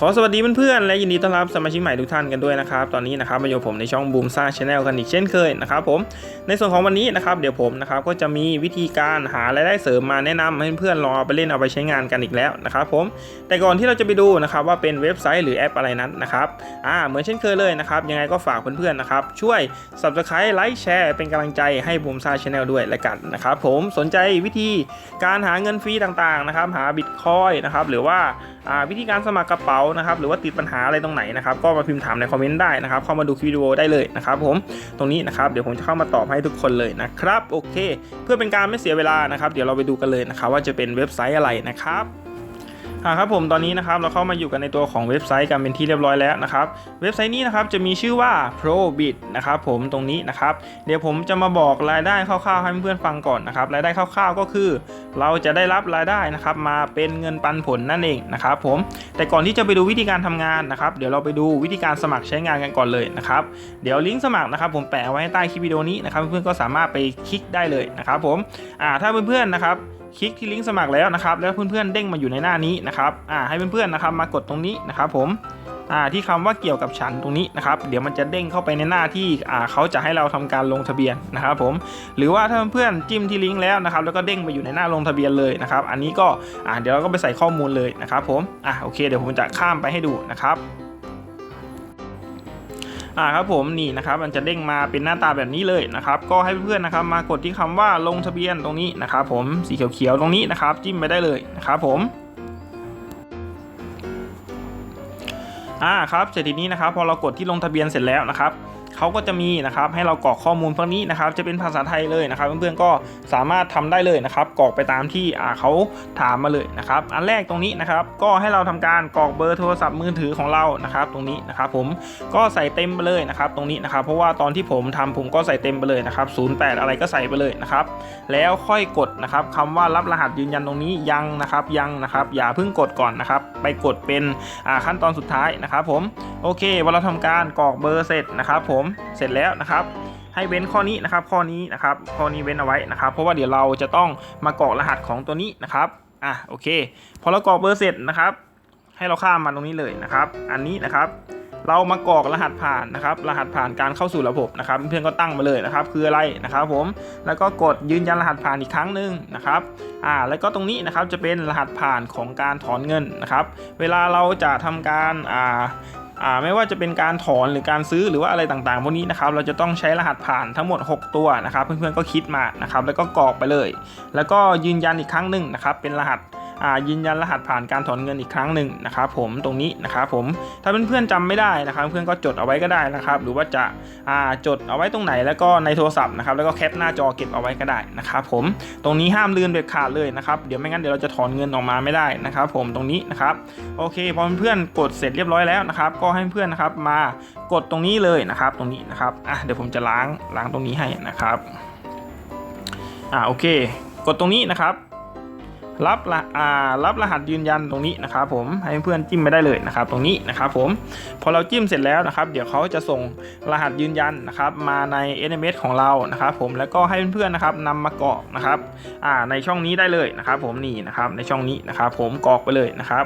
ขอสวัสดีเพื่อนๆและยินดีต้อนรับสมาชิกใหม่ทุกท่านกันด้วยนะครับ ตอนนี้นะครับมาอยู่ผมในช่องบูมซ่าชาแนลกันอีกเช่นเคยนะครับผมในส่วนของวันนี้นะครับเดี๋ยวผมนะครับก็จะมีวิธีการหารายได้เสริมมาแนะนำให้เพื่อนๆลองเอาไปเล่นเอาไปใช้งานกันอีกแล้วนะครับผมแต่ก่อนที่เราจะไปดูนะครับว่าเป็นเว็บไซต์หรือแอปอะไรนั้นนะครับอ่าเหมือนเช่นเคยเลยนะครับยังไงก็ฝากเพื่อนๆนะครับช่วย subscribe ไลค์แชร์เป็นกำลังใจให้บูมซ่าชาแนลด้วยละกันนะครับผมสนใจวิธีการหาเงินฟรีต่างๆนะครับหาบิตคอยนะครับหรือว่า วิธีการสมัครกระเป๋านะครับหรือว่าติดปัญหาอะไรตรงไหนนะครับก็มาพิมพ์ถามในคอมเมนต์ได้นะครับเข้ามาดูคลิปวิดีโอได้เลยนะครับผมตรงนี้นะครับเดี๋ยวผมจะเข้ามาตอบให้ทุกคนเลยนะครับโอเค เพื่อเป็นการไม่เสียเวลานะครับ เดี๋ยวเราไปดูกันเลยนะครับว่าจะเป็นเว็บไซต์อะไรนะครับ ครับผมตอนนี้นะครับเราเข้ามาอยู่กันในตัวของเว็บไซต์กันเป็นที่เรียบร้อยแล้วนะครับเว็บไซต์นี้นะครับจะมีชื่อว่า Probit นะครับผมตรงนี้นะครับเดี๋ยวผมจะมาบอกรายได้คร่าวๆให้เพื่อนๆฟังก่อนนะครับรายได้คร่าวๆก็คือ เราจะได้รับรายได้นะครับมาเป็นเงินปันผลนั่นเองนะครับผมแต่ก่อนที่จะไปดูวิธีการทำงานนะครับเดี๋ยวเราไปดูวิธีการสมัครใช้งานกันก่อนเลยนะครับเดี๋ยวลิงก์สมัครนะครับผมแปะไว้ให้ใต้คลิปวิดีโอนี้นะครับเพื่อนๆก็สามารถไปคลิกได้เลยนะครับผมอ่าถ้าเพื่อนๆนะครับ คลิกที่ลิงก์สมัครแล้วนะครับ แล้วเพื่อนๆเด้งมาอยู่ในหน้านี้นะครับอ่าให้เพื่อนๆนะครับมากดตรงนี้นะครับผมอ่าที่คำว่าเกี่ยวกับฉันตรงนี้นะครับ เดี๋ยวมันจะเด้งเข้าไปในหน้าที่อ่าเขาจะให้เราทำการลงทะเบียนนะครับผมหรือว่าถ้าเพื่อนๆจิ้มที่ลิงก์แล้วนะครับ แล้วก็เด้งไปอยู่ในหน้าลงทะเบียนเลยนะครับ อันนี้ก็อ่าเดี๋ยวเราก็ไปใส่ข้อมูลเลยนะครับผมอะโอเคเดี๋ยวผมจะข้ามไปให้ดูนะครับ อ่าครับผมนี่นะครับมันจะเด้งมาเป็นหน้าตาแบบนี้เลยนะครับก็ให้เพื่อนๆนะครับมากดที่คำว่าลงทะเบียนตรงนี้นะครับผมสีเขียวๆตรงนี้นะครับจิ้มไปได้เลยนะครับผมอ่าครับเสร็จทีนี้นะครับพอเรากดที่ลงทะเบียนเสร็จแล้วนะครับ เขาก็จะมีนะครับให้เรากรอกข้อมูลพวกนี้นะครับจะเป็นภาษาไทยเลยนะครับ เพื่อนๆก็สามารถทำได้เลยนะครับกรอกไปตามที่เขาถามมาเลยนะครับ อันแรกตรงนี้นะครับก็ให้เราทำการกรอกเบอร์โทรศัพท์มือถือของเรานะครับ ตรงนี้นะครับผมก็ใส่เต็มไปเลยนะครับ ตรงนี้นะครับ เพราะว่าตอนที่ผมทำผมก็ใส่เต็มไปเลยนะครับ08 อะไรก็ใส่ไปเลยนะครับ แล้วค่อยกดนะครับคำว่ารับรหัสยืนยันตรงนี้ยังนะครับยังนะครับอย่าเพิ่งกดก่อนนะครับ ไปกดเป็นขั้นตอนสุดท้ายนะครับ ผมโอเคพอเราทำการกรอกเบอร์เสร็จนะครับ ผมเสร็จแล้วนะครับ ให้เว้นข้อนี้นะครับ ข้อนี้นะครับ ข้อนี้เว้นเอาไว้นะครับ เพราะว่าเดี๋ยวเราจะต้องมากรอกรหัสของตัวนี้นะครับอะโอเค พอเรากรอกเบอร์เสร็จนะครับ ให้เราข้ามมาตรงนี้เลยนะครับ อันนี้นะครับเรามากรอกรหัสผ่านนะครับ รหัสผ่านการเข้าสู่ระบบนะครับเพื่อนก็ตั้งมาเลยนะครับ คืออะไรนะครับ ผมแล้วก็กดยืนยันรหัสผ่านอีกครั้งหนึ่งนะครับอ่าแล้วก็ตรงนี้นะครับจะเป็นรหัสผ่านของการถอนเงินนะครับ เวลาเราจะทำการอ่า ไม่ว่าจะเป็นการถอนหรือการซื้อหรือว่าอะไรต่างๆ พวกนี้นะครับเราจะต้องใช้รหัสผ่านทั้งหมด 6 ตัวนะครับ เพื่อนๆก็คิดมานะครับแล้วก็กรอกไปเลย แล้วก็ยืนยันอีกครั้งหนึ่งนะครับเป็นรหัส ยืนยันรหัสผ่านการถอนเงินอีกครั้งหนึ่งนะครับผมตรงนี้นะครับผมถ้าเพื่อนๆจำไม่ได้นะครับ เพื่อนก็จดเอาไว้ก็ได้นะครับ หรือว่าจะาจดเอาไว้ตรงไหนแล้วก็ในโทรศัพท์นะครับแล้วก็แคปหน้าจอเก็บเอาไว้ก็ได้นะครับผมตรงนี้ห้ามลืมเด็ดขาดเลยนะครับเดี๋ยวไม่งั้นเดี๋ยวเราจะถอนเงินออกมาไม่ได้นะครับผมตรงนี้นะครับโอเคพอเพื่อนๆกดเสร็จเรียบร้อยแล้วนะครับ ก็ให้เพื่อนนะครับมากดตรงนี้เลยนะครับ ตรงนี้นะครับอะเดี๋ยวผมจะล้างล้างตรงนี้ให้นะครับอ่าโอเค กดตรงนี้นะครับ รับละอ่ารับรหัสยืนยันตรงนี้นะครับผมให้เพื่อนจิ้มไปได้เลยนะครับ ตรงนี้นะครับผมพอเราจิ้มเสร็จแล้วนะครับ เดี๋ยวเขาจะส่งรหัสยืนยันนะครับ มาใน SMS ของเรานะครับ ผมแล้วก็ให้เพื่อนๆนะครับนำมากรอกนะครับอ่าในช่องนี้ได้เลยนะครับ ผมนี่นะครับในช่องนี้นะครับ ผมกรอกไปเลยนะครับ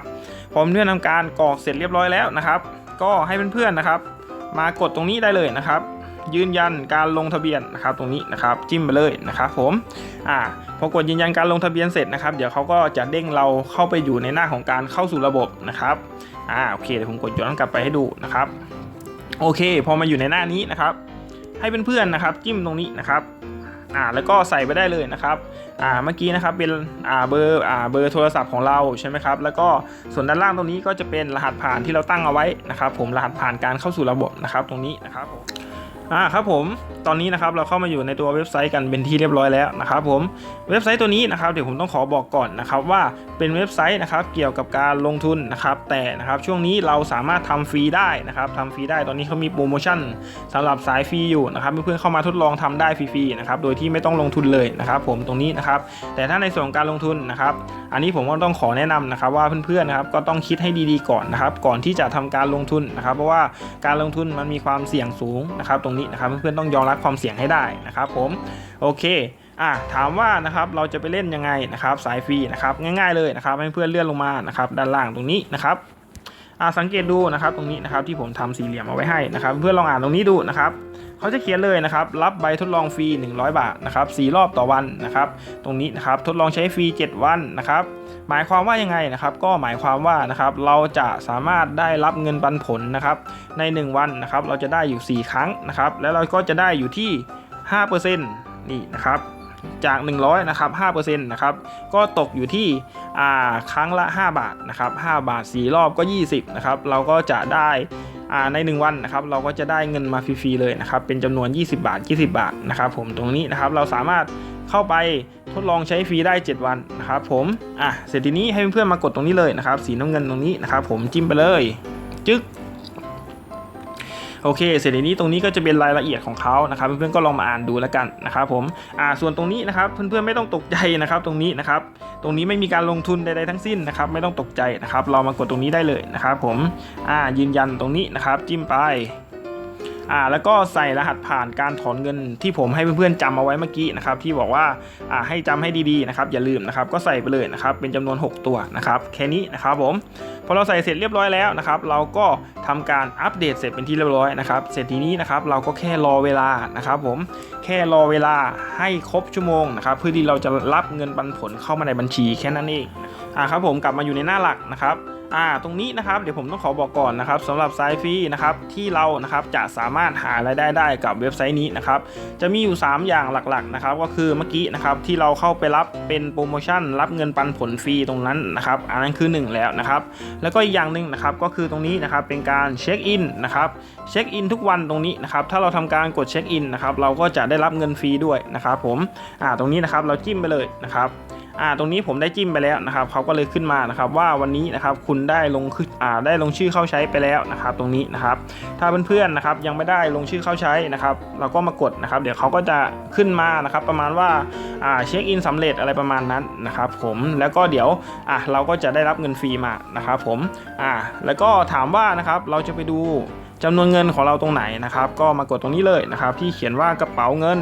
พอเพื่อนทำการกรอกเสร็จเรียบร้อยแล้วนะครับ ก็ให้เพื่อนๆนะครับ มากดตรงนี้ได้เลยนะครับ ยืนยันการลงทะเบียนนะครับ ตรงนี้นะครับ จิ้มไปเลยนะครับ ผมอ่า พอกดยืนยันการลงทะเบียนเสร็จนะครับ เดี๋ยวเขาก็จะเด้งเราเข้าไปอยู่ในหน้าของการเข้าสู่ระบบนะครับ อ่า โอเค เดี๋ยวผมกดย้อนกลับไปให้ดูนะครับ โอเค พอมาอยู่ในหน้านี้นะครับ ให้เพื่อนๆนะครับ จิ้มตรงนี้นะครับอ่าแล้วก็ใส่ไปได้เลยนะครับอ่าเมื่อกี้นะครับเป็นอ่าเบอร์อ่าเบอร์โทรศัพท์ของเราใช่ไหมครับแล้วก็ส่วนด้านล่างตรงนี้ก็จะเป็นรหัสผ่านที่เราตั้งเอาไว้นะครับ ผมรหัสผ่านการเข้าสู่ระบบนะครับตรงนี้นะครับผม อ่าครับผมตอนนี้นะครับเราเข้ามาอยู่ในตัวเว็บไซต์กันเป็นที่เรียบร้อยแล้วนะครับผมเว็บไซต์ตัวนี้นะครับเดี๋ยวผมต้องขอบอกก่อนนะครับว่าเป็นเว็บไซต์นะครับเกี่ยวกับการลงทุนนะครับแต่นะครับช่วงนี้เราสามารถทำฟรีได้นะครับทำฟรีได้ตอนนี้เขามีโปรโมชั่นสำหรับสายฟรีอยู่นะครับเพื่อนๆเข้ามาทดลองทำได้ฟรีๆนะครับโดยที่ไม่ต้องลงทุนเลยนะครับผมตรงนี้นะครับแต่ถ้าในส่วนการลงทุนนะครับอันนี้ผมก็ต้องขอแนะนำนะครับว่าเพื่อนๆนะครับก็ต้องคิดให้ดีๆก่อนนะครับก่อนที่จะทำการลงทุนนะครับเพราะว่าการลงทุนมันมีความเสี่ยงสูงนะครับตรงนี้นะครับเพื่อนๆต้องยอมรับความเสี่ยงให้ได้นะครับผมโอเคอะถามว่านะครับเราจะไปเล่นยังไงนะครับสายฟรีนะครับง่ายๆเลยนะครับให้เพื่อนเลื่อนลงมานะครับด้านล่างตรงนี้นะครับ สังเกตดูนะครับตรงนี้นะครับที่ผมทำสี่เหลี่ยมเอาไว้ให้นะครับเพื่อนลองอ่านตรงนี้ดูนะครับเขาจะเขียนเลยนะครับรับใบทดลองฟรี 100 บาทนะครับสี่รอบต่อวันนะครับตรงนี้นะครับทดลองใช้ฟรี 7 วันนะครับหมายความว่ายังไงนะครับก็หมายความว่านะครับเราจะสามารถได้รับเงินปันผลนะครับใน 1 วันนะครับเราจะได้อยู่ 4 ครั้งนะครับแล้วเราก็จะได้อยู่ที่5%นี่นะครับ จาก 100นะครับ5%นะครับก็ตกอยู่ที่อ่าครั้งละ 5 บาทนะครับ5บาท 4 รอบก็ 20นะครับเราก็จะได้อ่าใน 1 วันนะครับเราก็จะได้เงินมาฟรีๆเลยนะครับเป็นจำนวน 20 บาท 20 บาทนะครับผมตรงนี้นะครับเราสามารถเข้าไปทดลองใช้ฟรีได้ 7 วันนะครับผมอะเสร็จทีนี้ให้เพื่อนๆมากดตรงนี้เลยนะครับสีน้ำเงินตรงนี้นะครับผมจิ้มไปเลย จึ๊ก โอเค เสร็จในนี้ตรงนี้ก็จะเป็นรายละเอียดของเขานะครับเพื่อนๆก็ลองมาอ่านดูแล้วกันนะครับผมอ่าส่วนตรงนี้นะครับเพื่อนๆไม่ต้องตกใจนะครับตรงนี้นะครับตรงนี้ไม่มีการลงทุนใดๆทั้งสิ้นนะครับไม่ต้องตกใจนะครับเรามากดตรงนี้ได้เลยนะครับผมอ่ายืนยันตรงนี้นะครับจิ้มไป อ่าแล้วก็ใส่รหัสผ่านการถอนเงินที่ผมให้เพื่อนๆจำเอาไว้เมื่อกี้นะครับที่บอกว่าอ่าให้จำให้ดีๆนะครับอย่าลืมนะครับก็ใส่ไปเลยนะครับเป็นจำนวน 6 ตัวนะครับแค่นี้นะครับผมพอเราใส่เสร็จเรียบร้อยแล้วนะครับเราก็ทำการอัปเดตเสร็จเป็นที่เรียบร้อยนะครับเสร็จทีนี้นะครับเราก็แค่รอเวลานะครับผมแค่รอเวลาให้ครบชั่วโมงนะครับเพื่อที่เราจะรับเงินปันผลเข้ามาในบัญชีแค่นั้นเองอ่าครับผมกลับมาอยู่ในหน้าหลักนะครับ อ่าตรงนี้นะครับเดี๋ยวผมต้องขอบอกก่อนนะครับสำหรับสายฟรีนะครับที่เรานะครับจะสามารถหารายได้ได้กับเว็บไซต์นี้นะครับจะมีอยู่ 3 อย่างหลักๆนะครับก็คือเมื่อกี้นะครับที่เราเข้าไปรับเป็นโปรโมชั่น รับเงินปันผลฟรีตรงนั้นนะครับอันนั้นคือ 1 แล้วนะครับแล้วก็อีกอย่างหนึ่งนะครับก็คือตรงนี้นะครับเป็นการเช็คอินนะครับเช็คอินทุกวันตรงนี้นะครับถ้าเราทำการกดเช็คอินนะครับเราก็จะได้รับเงินฟรีด้วยนะครับผมอ่าตรงนี้นะครับเราจิ้มไปเลยนะครับ อ่าตรงนี้ผมได้จิ้มไปแล้วนะครับเขาก็เลยขึ้นมานะครับว่าวันนี้นะครับคุณได้ลงขึ้นอ่าได้ลงชื่อเข้าใช้ไปแล้วนะครับตรงนี้นะครับถ้าเพื่อนๆนะครับยังไม่ได้ลงชื่อเข้าใช้นะครับเราก็มากดนะครับ เดี๋ยวเขาก็จะขึ้นมานะครับประมาณว่าอ่าเช็คอินสำเร็จอะไรประมาณนั้นนะครับผมแล้วก็เดี๋ยวอะเราก็จะได้รับเงินฟรีมานะครับผมอ่าแล้วก็ถามว่านะครับเราจะไปดูจำนวนเงินของเราตรงไหนนะครับ ก็มากดตรงนี้เลยนะครับ ที่เขียนว่ากระเป๋าเงิน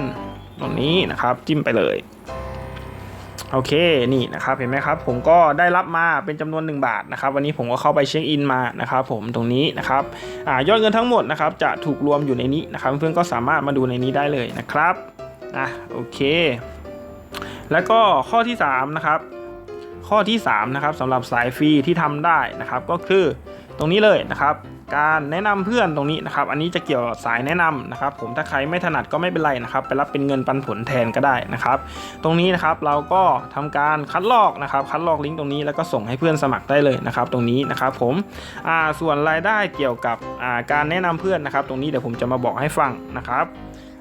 ตรงนี้นะครับจิ้มไปเลย โอเคนี่นะครับเห็นไหมครับผมก็ได้รับมาเป็นจำนวน 1 บาทนะครับวันนี้ผมก็เข้าไปเช็คอินมานะครับผมตรงนี้นะครับอายอดเงินทั้งหมดนะครับจะถูกรวมอยู่ในนี้นะครับเพื่อนๆก็สามารถมาดูในนี้ได้เลยนะครับอะโอเค แล้วก็ข้อที่3นะครับข้อที่3นะครับสำหรับสายฟรีที่ทำได้นะครับก็คือตรงนี้เลยนะครับ การแนะนำเพื่อนตรงนี้นะครับ อันนี้จะเกี่ยวกับสายแนะนำนะครับ ผมถ้าใครไม่ถนัดก็ไม่เป็นไรนะครับ ไปรับเป็นเงินปันผลแทนก็ได้นะครับ ตรงนี้นะครับเราก็ทำการคัดลอกนะครับ คัดลอกลิงก์ตรงนี้แล้วก็ส่งให้เพื่อนสมัครได้เลยนะครับ ตรงนี้นะครับผมอ่าส่วนรายได้เกี่ยวกับอ่าการแนะนำเพื่อนนะครับ ตรงนี้เดี๋ยวผมจะมาบอกให้ฟังนะครับ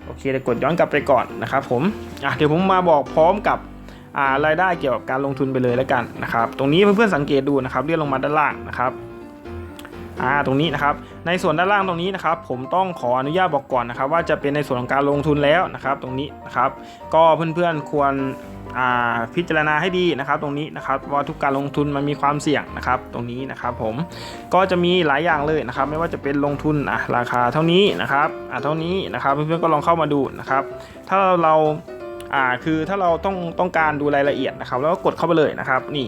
โอเคเดี๋ยวกดย้อนกลับไปก่อนนะครับ ผมอะเดี๋ยวผมมาบอกพร้อมกับอ่ารายได้เกี่ยวกับการลงทุนไปเลยแล้วกันนะครับ ตรงนี้เพื่อนๆสังเกตดูนะครับเลื่อนลงมาด้านล่างนะครับ อ่าตรงนี้นะครับในส่วนด้านล่างตรงนี้นะครับผมต้องขออนุญาตบอกก่อนนะครับ ว่าจะเป็นในส่วนของการลงทุนแล้วนะครับ ตรงนี้นะครับ ก็เพื่อนๆควรอ่าพิจารณาให้ดีนะครับตรงนี้นะครับว่าทุกการลงทุนมันมีความเสี่ยงนะครับตรงนี้นะครับผมก็จะมีหลายอย่างเลยนะครับ ไม่ว่าจะเป็นลงทุนอะราคาเท่านี้นะครับอะเท่านี้นะครับเพื่อนๆก็ลองเข้ามาดูนะครับ ถ้าเราอ่าคือถ้าเราต้องต้องการดูรายละเอียดนะครับ แล้วก็กดเข้าไปเลยนะครับ นี่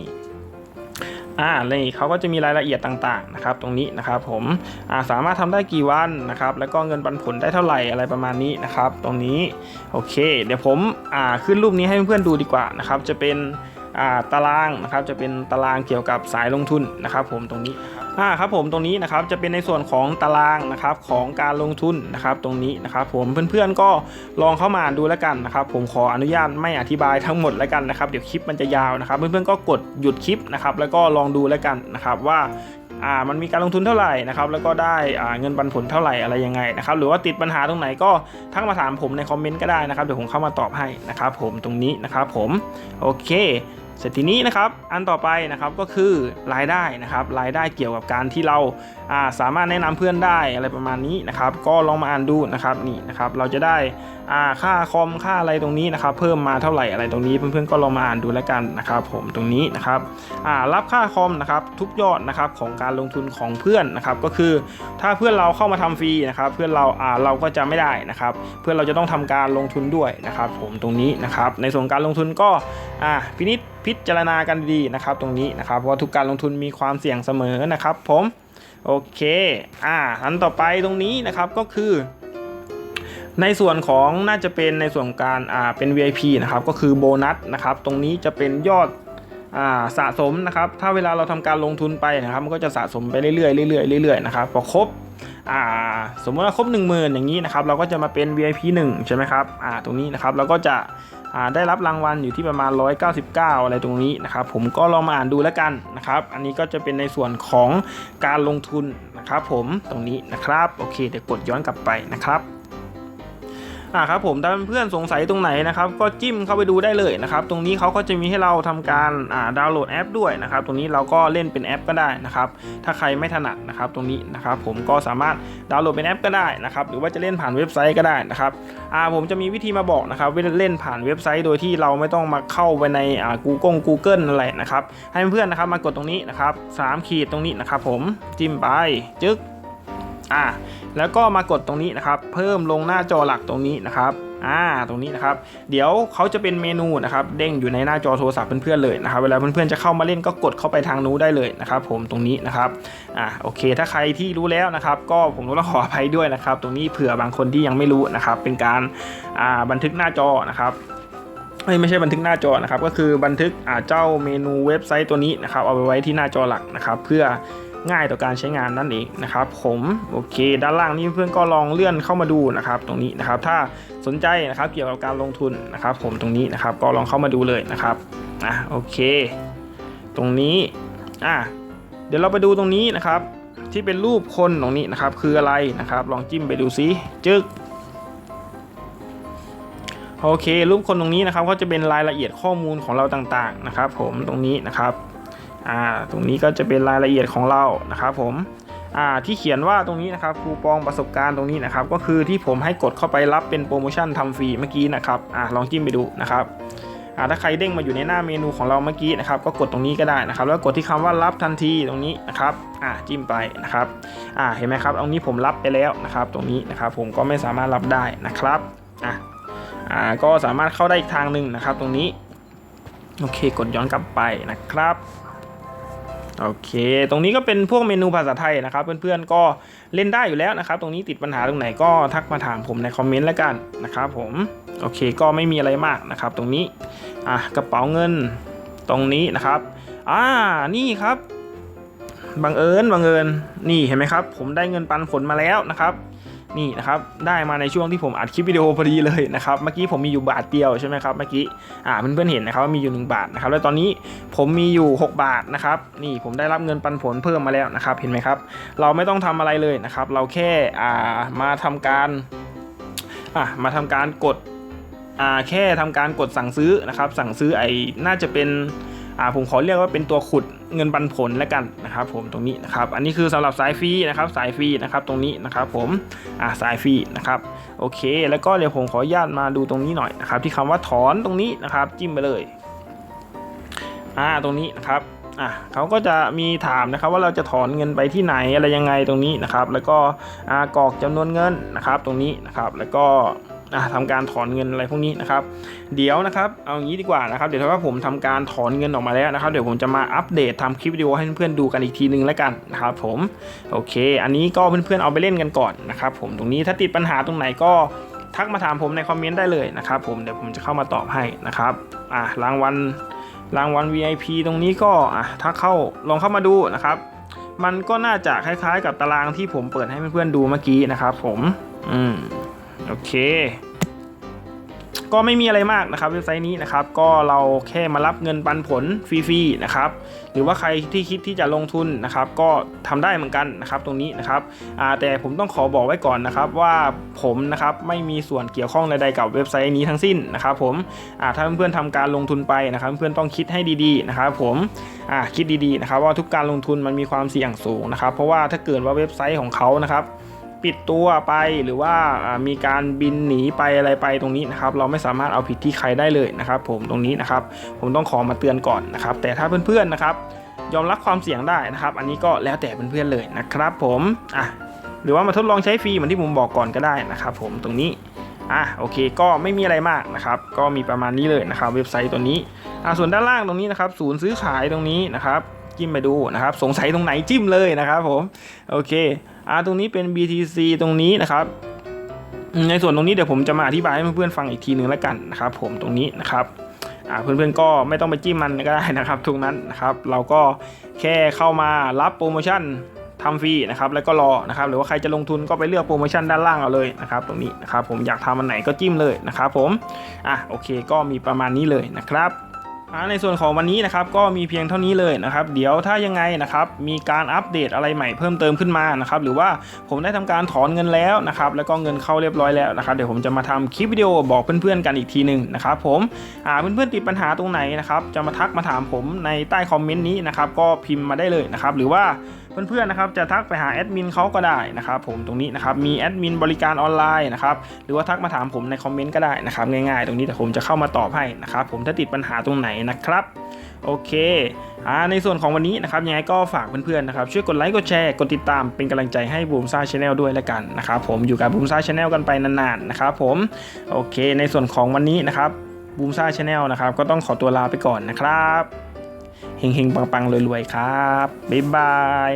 อ่านี่เขาก็จะมีรายละเอียดต่างๆนะครับตรงนี้นะครับผมอ่าสามารถทำได้กี่วันนะครับแล้วก็เงินปันผลได้เท่าไหร่อะไรประมาณนี้นะครับตรงนี้โอเค เดี๋ยวผมอ่าขึ้นรูปนี้ให้เพื่อนๆดูดีกว่านะครับจะเป็นอ่าตารางนะครับจะเป็นตารางเกี่ยวกับสายลงทุนนะครับผมตรงนี้ อ่าครับผมตรงนี้นะครับจะเป็นในส่วนของตารางนะครับของการลงทุนนะครับตรงนี้นะครับผมเพื่อนๆก็ลองเข้ามาดูแล้วกันนะครับผมขออนุญาตไม่อธิบายทั้งหมดแล้วกันนะครับเดี๋ยวคลิปมันจะยาวนะครับ เพื่อนๆก็กดหยุดคลิปนะครับแล้วก็ลองดูแล้วกันนะครับว่าอ่ามันมีการลงทุนเท่าไหร่นะครับแล้วก็ได้อ่าเงินปันผลเท่าไหร่อะไรยังไงนะครับหรือว่าติดปัญหาตรงไหนก็ทักมาถามผมในคอมเมนต์ก็ได้นะครับเดี๋ยวผมเข้ามาตอบให้นะครับผมตรงนี้นะครับผมโอเค เสร็จทีนี้นะครับอันต่อไปนะครับก็คือรายได้นะครับรายได้เกี่ยวกับการที่เราาสามารถแนะนำเพื่อนได้อะไรประมาณนี้นะครับก็ลองมาอ่านดูนะครับนี่นะครับเราจะได้ค่าคอมค่าอะไรตรงนี้นะครับเพิ่มมาเท่าไหร่อะไรตรงนี้เพื่อนๆก็ลองมาอ่านดูแล้วกันนะครับผมตรงนี้นะครับรับค่าคอมนะครับทุกยอดนะครับของการลงทุนของเพื่อนนะครับก็คือถ้าเพื่อนเราเข้ามาทำฟรีนะครับเพื่อนเราอ่าเราก็จะไม่ได้นะครับเพื่อนเราจะต้องทำการลงทุนด้วยนะครับผมตรงนี้นะครับในส่วนการลงทุนก็ อ่าพินิจพิจารณากันดีนะครับตรงนี้นะครับเพราะทุกการลงทุนมีความเสี่ยงเสมอนะครับ ผมโอเคอ่าอันต่อไปตรงนี้นะครับก็คือในส่วนของน่าจะเป็นในส่วนการอ่าเป็น VIP นะครับก็คือโบนัสนะครับตรงนี้จะเป็นยอดอ่าสะสมนะครับถ้าเวลาเราทำการลงทุนไปนะครับมันก็จะสะสมไปเรื่อยๆเรื่อยๆเรื่อยๆนะครับพอครบอ่าสมมติว่าครบ 1 0,000 อย่างนี้นะครับเราก็จะมาเป็น VIP 1 ใช่ไหมครับอ่าตรงนี้นะครับเราก็จะ ได้รับรางวัลอยู่ที่ประมาณ 199 อะไรตรงนี้นะครับผมก็ลองมาอ่านดูแล้วกันนะครับอันนี้ก็จะเป็นในส่วนของการลงทุนนะครับผมตรงนี้นะครับโอเคเดี๋ยวกดย้อนกลับไปนะครับ อ่าครับผมถ้าเพื่อนสงสัยตรงไหนนะครับก็จิ้มเข้าไปดูได้เลยนะครับตรงนี้เขาก็จะมีให้เราทำการอ่าดาวน์โหลดแอปด้วยนะครับตรงนี้เราก็เล่นเป็นแอปก็ได้นะครับถ้าใครไม่ถนัดนะครับตรงนี้นะครับผมก็สามารถดาวน์โหลดเป็นแอปก็ได้นะครับหรือว่าจะเล่นผ่านเว็บไซต์ก็ได้นะครับอ่าผมจะมีวิธีมาบอกนะครับเล่นผ่านเว็บไซต์โดยที่เราไม่ต้องมาเข้าไปในอ่า Google Google อะไรนะครับให้เพื่อนนะครับมากดตรงนี้นะครับสามขีดตรงนี้นะครับผมจิ้มไปจึ๊กอ่า แล้วก็มากดตรงนี้นะครับ เพิ่มลงหน้าจอหลักตรงนี้นะครับอ่าตรงนี้นะครับ เดี๋ยวเขาจะเป็นเมนูนะครับเด้งอยู่ในหน้าจอโทรศัพท์เพื่อนๆเลยนะครับ เวลาเพื่อนๆจะเข้ามาเล่นก็กดเข้าไปทางนู้นได้เลยนะครับ ผมตรงนี้นะครับอ่าโอเค ถ้าใครที่รู้แล้วนะครับ ก็ผมต้องขออภัยด้วยนะครับ ตรงนี้เผื่อบางคนที่ยังไม่รู้นะครับ เป็นการอ่าบันทึกหน้าจอนะครับเอ้ยไม่ใช่บันทึกหน้าจอนะครับ ก็คือบันทึกอ่าเจ้าเมนูเว็บไซต์ตัวนี้นะครับ เอาไปไว้ที่หน้าจอหลักนะครับ เพื่อ ง่ายต่อการใช้งานนั่นเองนะครับผมโอเค ด้านล่างนี้เพื่อนก็ลองเลื่อนเข้ามาดูนะครับตรงนี้นะครับถ้าสนใจนะครับเกี่ยวกับการลงทุนนะครับ ผมตรงนี้นะครับก็ลองเข้ามาดูเลยนะครับอะโอเค ตรงนี้อะเดี๋ยวเราไปดูตรงนี้นะครับที่เป็นรูปคนตรงนี้นะครับคืออะไรนะครับ ลองจิ้มไปดูซิจึ๊กโอเค รูปคนตรงนี้นะครับก็จะเป็นรายละเอียดข้อมูลของเราต่างๆนะครับ ผมตรงนี้นะครับ อ่าตรงนี้ก็จะเป็นรายละเอียดของเรานะครับผมอ่าที่เขียนว่าตรงนี้นะครับคูปองประสบการณ์ตรงนี้นะครับก็คือที่ผมให้กดเข้าไปรับเป็นโปรโมชั่นทำฟรีเมื่อกี้นะครับอ่าลองจิ้มไปดูนะครับอ่าถ้าใครเด้งมาอยู่ในหน้าเมนูของเราเมื่อกี้นะครับก็กดตรงนี้ก็ได้นะครับ แล้วกดที่คำว่ารับทันทีตรงนี้นะครับอ่าจิ้มไปนะครับอ่าเห็นไหมครับตรงนี้ผมรับไปแล้วนะครับ ตรงนี้นะครับผมก็ไม่สามารถรับได้นะครับอะอ่าก็สามารถเข้าได้อีกทางหนึ่งนะครับ ตรงนี้โอเคกดย้อนกลับไปนะครับ โอเค ตรงนี้ก็เป็นพวกเมนูภาษาไทยนะครับ เพื่อนๆก็เล่นได้อยู่แล้วนะครับ ตรงนี้ติดปัญหาตรงไหนก็ทักมาถามผมในคอมเมนต์แล้วกันนะครับผมโอเคก็ไม่มีอะไรมากนะครับ ตรงนี้อะกระเป๋าเงินตรงนี้นะครับอ่านี่ครับบังเอิญบังเอิญนี่เห็นไหมครับ ผมได้เงินปันผลมาแล้วนะครับ นี่นะครับได้มาในช่วงที่ผมอัดคลิปวิดีโอพอดีเลยนะครับเมื่อกี้ผมมีอยู่บาทเดียวใช่ไหมครับเมื่อกี้อ่าเพื่อนๆเห็นนะครับว่ามีอยู่ 1 บาทนะครับแล้วตอนนี้ผมมีอยู่ 6 บาทนะครับนี่ผมได้รับเงินปันผลเพิ่มมาแล้วนะครับเห็นไหมครับ เราไม่ต้องทำอะไรเลยนะครับ เราแค่อ่ามาทำการอ่ามาทำการกดอ่าแค่ทำการกดสั่งซื้อนะครับสั่งซื้อไอ้น่าจะเป็น อ่าผมขอเรียกว่าเป็นตัวขุดเงินปันผลแล้วกันนะครับผมตรงนี้นะครับอันนี้คือสำหรับสายฟรีนะครับสายฟรีนะครับตรงนี้นะครับผมอ่าสายฟรีนะครับโอเค แล้วก็เดี๋ยวผมขออนุญาตมาดูตรงนี้หน่อยนะครับที่คำว่าถอนตรงนี้นะครับจิ้มไปเลยอ่าตรงนี้นะครับอะเขาก็จะมีถามนะครับว่าเราจะถอนเงินไปที่ไหนอะไรยังไงตรงนี้นะครับ แล้วก็อ่ากรอกจำนวนเงินนะครับตรงนี้นะครับแล้วก็ ทำการถอนเงินอะไรพวกนี้นะครับ เดี๋ยวนะครับเอางี้ดีกว่านะครับ เดี๋ยวถ้าผมทำการถอนเงินออกมาแล้วนะครับเดี๋ยวผมจะมาอัปเดตทำคลิปวิดีโอให้เพื่อนๆดูกันอีกทีนึงแล้วกันนะครับผมโอเค อันนี้ก็เพื่อนๆเอาไปเล่นกันก่อนนะครับผมตรงนี้ถ้าติดปัญหาตรงไหนก็ทักมาถามผมในคอมเมนต์ได้เลยนะครับผมเดี๋ยวผมจะเข้ามาตอบให้นะครับอะรางวัลรางวัล VIP ตรงนี้ก็อะถ้าเข้าลองเข้ามาดูนะครับ มันก็น่าจะคล้ายๆ กับตารางที่ผมเปิดให้เพื่อนๆดูเมื่อกี้นะครับ ผมอืม โอเค ก็ไม่มีอะไรมากนะครับเว็บไซต์นี้นะครับ ก็เราแค่มารับเงินปันผลฟรีๆนะครับ หรือว่าใครที่คิดที่จะลงทุนนะครับ ก็ทำได้เหมือนกันนะครับตรงนี้นะครับแต่ผมต้องขอบอกไว้ก่อนนะครับว่าผมนะครับไม่มีส่วนเกี่ยวข้องใดๆกับเว็บไซต์นี้ทั้งสิ้นนะครับ ผมถ้าเพื่อนๆทำการลงทุนไปนะครับ เพื่อนต้องคิดให้ดีๆนะครับ ผมคิดดีๆนะครับ ว่าทุกการลงทุนมันมีความเสี่ยงสูงนะครับ เพราะว่าถ้าเกิดว่าเว็บไซต์ของเขานะครับ ปิดตัวไปหรือว่ามีการบินหนีไปอะไรไปตรงนี้นะครับ เราไม่สามารถเอาผิดที่ใครได้เลยนะครับ ผมตรงนี้นะครับ ผมต้องขอมาเตือนก่อนนะครับ แต่ถ้าเพื่อนๆนะครับ ยอมรับความเสี่ยงได้นะครับ อันนี้ก็แล้วแต่เพื่อนๆเลยนะครับ ผมอะหรือว่ามาทดลองใช้ฟรีเหมือนที่ผมบอกก่อนก็ได้นะครับ ผมตรงนี้อะโอเคก็ไม่มีอะไรมากนะครับ ก็มีประมาณนี้เลยนะครับ เว็บไซต์ตัวนี้อะส่วนด้านล่างตรงนี้นะครับ ศูนย์ซื้อขายตรงนี้นะครับจิ้มไปดูนะครับ สงสัยตรงไหนจิ้มเลยนะครับ ผมโอเค อะตรงนี้เป็น BTC ตรงนี้นะครับ ในส่วนตรงนี้เดี๋ยวผมจะมาอธิบายให้เพื่อนๆฟังอีกทีหนึ่งแล้วกันนะครับผมตรงนี้นะครับอ่าเพื่อนๆก็ไม่ต้องไปจิ้มมันก็ได้นะครับทุกนั้นนะครับ เราก็แค่เข้ามารับโปรโมชั่นทำฟรีนะครับแล้วก็รอนะครับหรือว่าใครจะลงทุนก็ไปเลือกโปรโมชั่นด้านล่างเอาเลยนะครับตรงนี้นะครับผมอยากทำอันไหนก็จิ้มเลยนะครับผมอะโอเคก็มีประมาณนี้เลยนะครับ ในส่วนของวันนี้นะครับก็มีเพียงเท่านี้เลยนะครับ เดี๋ยวถ้ายังไงนะครับมีการอัปเดตอะไรใหม่เพิ่มเติมขึ้นมานะครับหรือว่าผมได้ทำการถอนเงินแล้วนะครับแล้วก็เงินเข้าเรียบร้อยแล้วนะครับเดี๋ยวผมจะมาทำคลิปวิดีโอบอกเพื่อนๆกันอีกทีหนึ่งนะครับผมอ่าเพื่อนๆติดปัญหาตรงไหนนะครับจะมาทักมาถามผมในใต้คอมเมนต์นี้นะครับก็พิมพ์มาได้เลยนะครับหรือว่า เพื่อนๆนะครับจะทักไปหาแอดมินเขาก็ได้นะครับผมตรงนี้นะครับมีแอดมินบริการออนไลน์นะครับหรือว่าทักมาถามผมในคอมเมนต์ก็ได้นะครับง่ายๆ ตรงนี้แต่ผมจะเข้ามาตอบให้นะครับผมถ้าติดปัญหาตรงไหนนะครับโอเคอ่าในส่วนของวันนี้นะครับยังไงก็ฝากเพื่อนๆนะครับช่วยกดไลค์กดแชร์กดติดตามเป็นกำลังใจให้บูมซ่าชาแนลด้วยละกันนะครับผมอยู่กับบูมซ่าชาแนลกันไปนานๆนะครับผมโอเค ในส่วนของวันนี้นะครับบูมซ่าชาแนลนะครับก็ต้องขอตัวลาไปก่อนนะครับ เฮงๆ ปังๆรวยๆ ครับ บ๊ายบาย